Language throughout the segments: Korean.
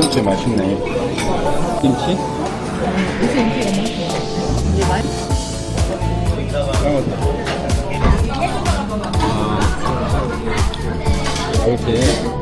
진짜 맛있네. 김치? 아, 이렇게.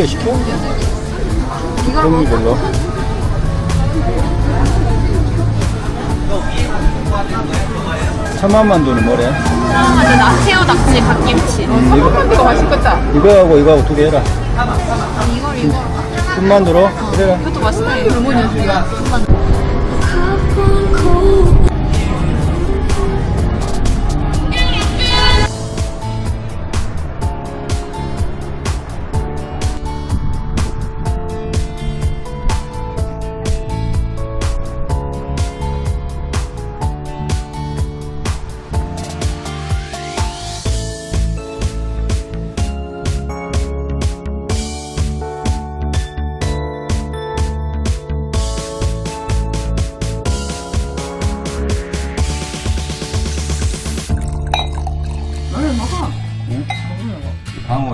소개시켜? 종류 별로. 천만만두는 뭐래? 아, 맞아. 나 새우 낙지 갓김치. 이거, 이거 맛있겠다. 이거하고 이거하고 두 개 해라. 이거 이거. 군만두로? 그래. 이것도 맛있네. 할머니 이거.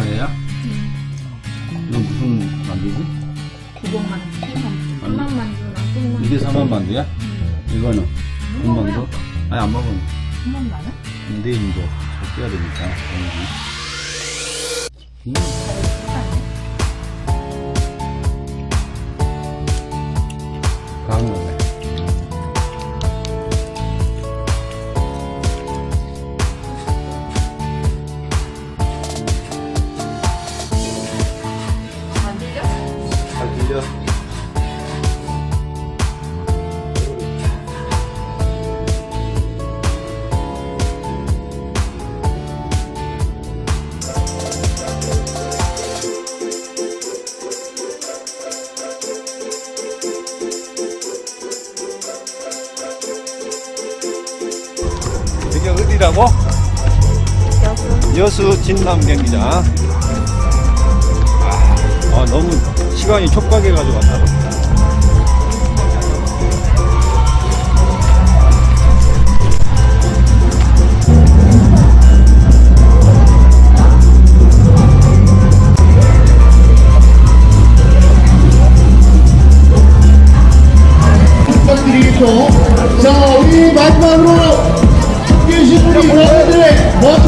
방어예요? 이거 무슨 만두지? 구멍만두. 아니, 만두랑 꿀만. 이게 사만 만두야? 이거는 군만두? 아니 안 꿀만 나는? 근데 이제 섞여야 되니까 음. 어디라고? 여수 진남 경기장. 아, 너무 시간이 촉박해가지고 왔다.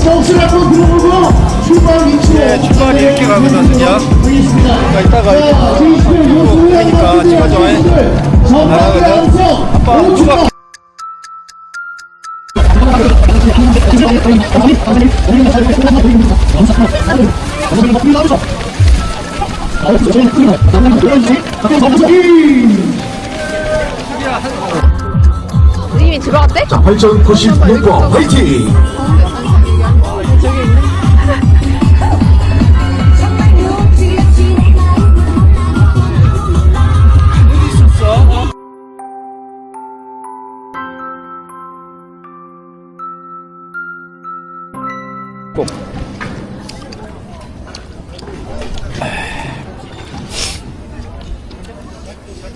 목소리 한번 들어보고 출발 위치로 네, 출발이 이렇게 가거든요. 자, 이따가 자, 그러니까 전방에 나가거든. 아빠, 누가 이미 들어갔대? 8,096번 화이팅! 꼭.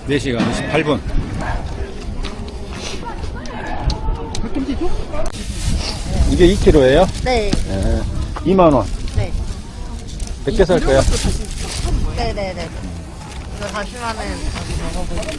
네시간 28분. 이게 2kg예요? 네, 2만 원. 네. 100개 살 거야. 네네네. 이거 다시마는 다시 먹어보자.